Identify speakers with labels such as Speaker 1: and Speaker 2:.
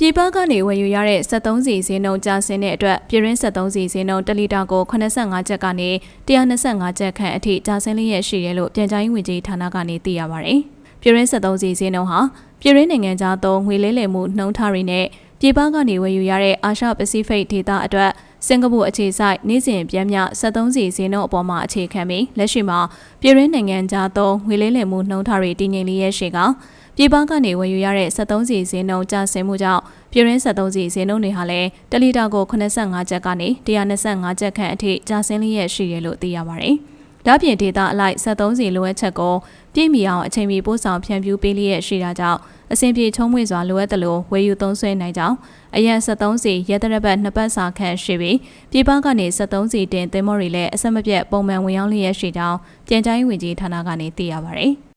Speaker 1: ပြည်ပကနေဝယ်ယူရတဲ့73စီဈေးနှုန်းကျဆင်းတဲ့အတွက်ပြည်ရင်း73စီဈေးနှုန်း1လီတာကို85ကျပ်ကနေ125ကျပ်ခန့်အထိကျဆင်းလျက်ရှိတယ်လို့ပြန်ကြားရေးဝန်ကြီးဌာနကနေသိရပါဗျ။ပြည်ရင်း73စီဈေးနှုန်းဟာပြည်ရင်းနိုင်ငံသားသုံးငွေလဲလှယ်မှုနှုန်းထားတွေနဲ့ပြည်ပကနေဝယ်ယူရတဲ့အာရှပစိဖိတ်ဒေသအတွက်စင်ကာပူအခြေစိုက်နေ့စဉ်ပြန်မြ73စီဈေးနှုန်းအပေါ်မှာအခြေခံပြီးလက်ရှိမှာပြည်ရင်းနိုင်ငံသားသုံးငွေလဲလှယ်မှုနှုန်းထားတွေတည်ငြိမ်လျက်ရှိက ပြည်ပကနေဝယ်ယူရတဲ့73စီဈေးနှုန်းကျဆင်းမှုကြောင့်ပြည်ရင်း73စီဈေးနှုန်းတွေဟာလည်းတလီတာကို85ကျပ်ကနေ125ကျပ်ခန့်အထိကျဆင်းလျက်ရှိတယ်လို့သိရပါတယ်။ဒါပြင်ဒေတာအလိုက်73စီလိုအပ်ချက်ကိုပြည့်မီအောင်အချိန်မီပို့ဆောင်ဖြန့်ဖြူးပေးလျက်ရှိတာကြောင့်အစဉ်ပြေချုံးမွေစွာလိုအပ်တယ်လို့ဝယ်ယူသုံးစွဲနိုင်ကြောင်းအရက်73စီရဲတရက်ပတ်နှစ်ပတ်စာခန့်ရှိပြီးပြည်ပကနေ73စီတင်သင်္ဘောတွေလည်းအဆက်မပြတ်ပုံမှန်ဝင်ရောက်လျက်ရှိကြောင်းပြန်ကြားရေးဝန်ကြီးဌာနကနေသိရပါတယ်။